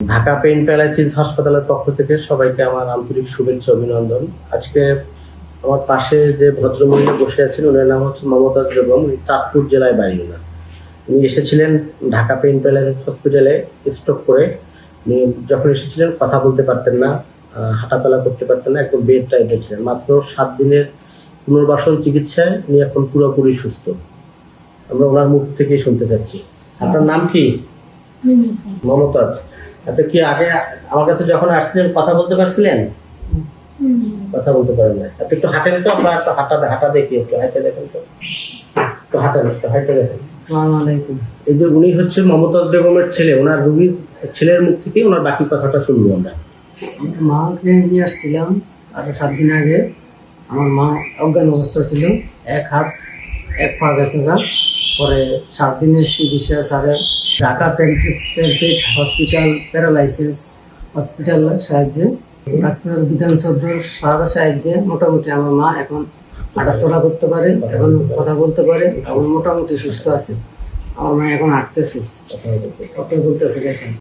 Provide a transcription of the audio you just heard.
Dhaka pain paralysis হাসপাতালের পক্ষ থেকে সবাইকে আমার আন্তরিক শুভেচ্ছা অভিনন্দন। আজকে আমার পাশে যে ভদ্রমহিলা বসে আছেন ওনার নাম হচ্ছে মমতাজ বেগম। উনি চাঁদপুর জেলায় বাড়ি ওনার উনি এসেছিলেন ঢাকা পেইন প্যারালাইসিস হসপিটালে স্ট্রোক করে। উনি যখন এসেছিলেন কথা বলতে পারতেন না হাঁটাচলা করতে পারতেন না একদম বেড টাইপের ছিলেন মাত্র সাত দিনের পুনর্বাসন চিকিৎসায় উনি এখন পুরোপুরি সুস্থ। আমরা ওনার মুখ থেকেই শুনতে চাচ্ছি। আপনার নাম কি? মমতাজ। আপনি কি আগে আমার কাছে যখন আসছিলেন কথা বলতে পারছিলেন? কথা বলতে পারেন না আপনি একটু হাঁটেন তো আমরা একটু হাঁটা হাঁটা দেখি একটু হাঁটে দেখেন তো। একটু হাঁটেন একটু হাঁটে দেখেন। এই যে উনি হচ্ছে মমতাজ বেগমের ছেলে ওনার রুগীর ছেলের মুখ থেকে ওনার বাকি কথাটা শুনব আমরা। মাকে নিয়ে আসছিলাম আট সাত দিন আগে। আমার মা অজ্ঞান অবস্থা ছিল এক হাত এক পা গেছে পরে সাত দিনের চিকিৎসা স্যারের ঢাকা পেন্টেড হসপিটাল প্যারালাইসিস হসপিটাল সাহায্যে। ডাক্তার বিধান চৌধুর সাহায্য সাহায্যে মোটামুটি আমার মা এখন হাঁটাচলা করতে পারে এখন কথা বলতে পারে এখন মোটামুটি সুস্থ আছে। আমার মা এখন হাঁটতেছে। সকলে। কথা বলতেছে দেখেন।